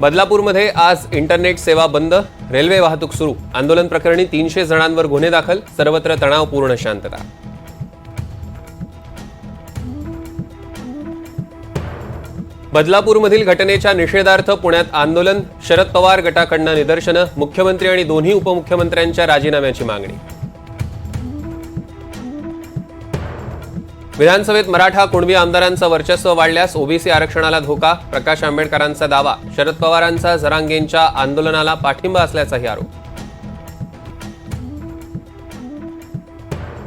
बदलापूरमध्ये आज इंटरनेट सेवा बंद रेल्वे वाहतूक सुरू. आंदोलन प्रकरणी तीनशे जणांवर गुन्हे दाखल सर्वत्र तणावपूर्ण शांतता. बदलापूरमधील घटनेच्या निषेधार्थ पुण्यात आंदोलन शरद पवार गटाकडनं निदर्शनं मुख्यमंत्री आणि दोन्ही उपमुख्यमंत्र्यांच्या राजीनाम्याची मागणी. विधानसभेत मराठा कुणबी आमदारांचं वर्चस्व वाढल्यास ओबीसी आरक्षणाला धोका प्रकाश आंबेडकरांचा दावा शरद पवारांचा जरांगेंच्या आंदोलनाला पाठिंबा असल्याचाही आरोप.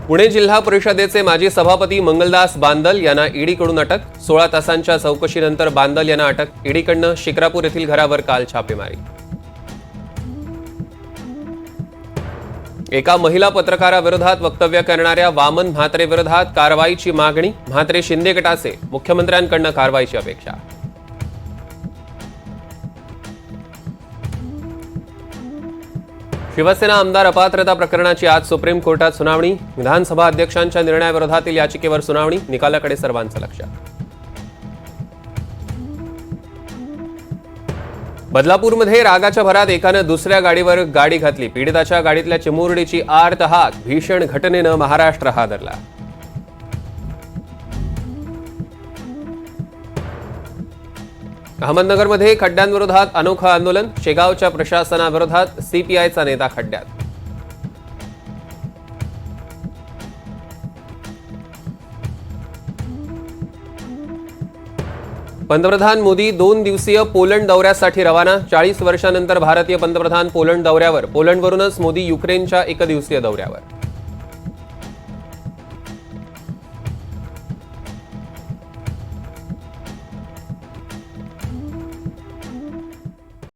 पुणे जिल्हा परिषदेचे माजी सभापती मंगलदास बांदल यांना ईडीकडून अटक सोळा तासांच्या चौकशीनंतर बांदल यांना अटक ईडीकडनं शिक्रापूर येथील घरावर काल छापेमारी. एका महिला पत्रकाराविरोधात वक्तव्य करणाऱ्या वामन म्हात्रे विरोधात कारवाईची मागणी म्हात्रे शिंदे गटाचे मुख्यमंत्र्यांकडनं कारवाईची अपेक्षा. शिवसेना आमदार अपात्रता प्रकरणाची आज सुप्रीम कोर्टात सुनावणी विधानसभा अध्यक्षांच्या निर्णयाविरोधातील याचिकेवर सुनावणी निकालाकडे सर्वांचं लक्ष. बदलापूरमध्ये रागाच्या भरात एकानं दुसऱ्या गाडीवर गाडी घातली. पीडिताच्या गाडीतल्या चिमुरडीची आर्त हाक. भीषण घटनेनं महाराष्ट्र हादरला. अहमदनगरमध्ये खड्ड्यांविरोधात अनोखं आंदोलन. शेगावच्या प्रशासनाविरोधात सीपीआयचा नेता खड्ड्यात. पंतप्रधान मोदी दोन दिवसीय पोलंड दौऱ्यासाठी रवाना. चाळीस वर्षानंतर भारतीय पंतप्रधान पोलंड दौऱ्यावर. पोलंडवरूनच मोदी युक्रेनच्या एकदिवसीय दौऱ्यावर.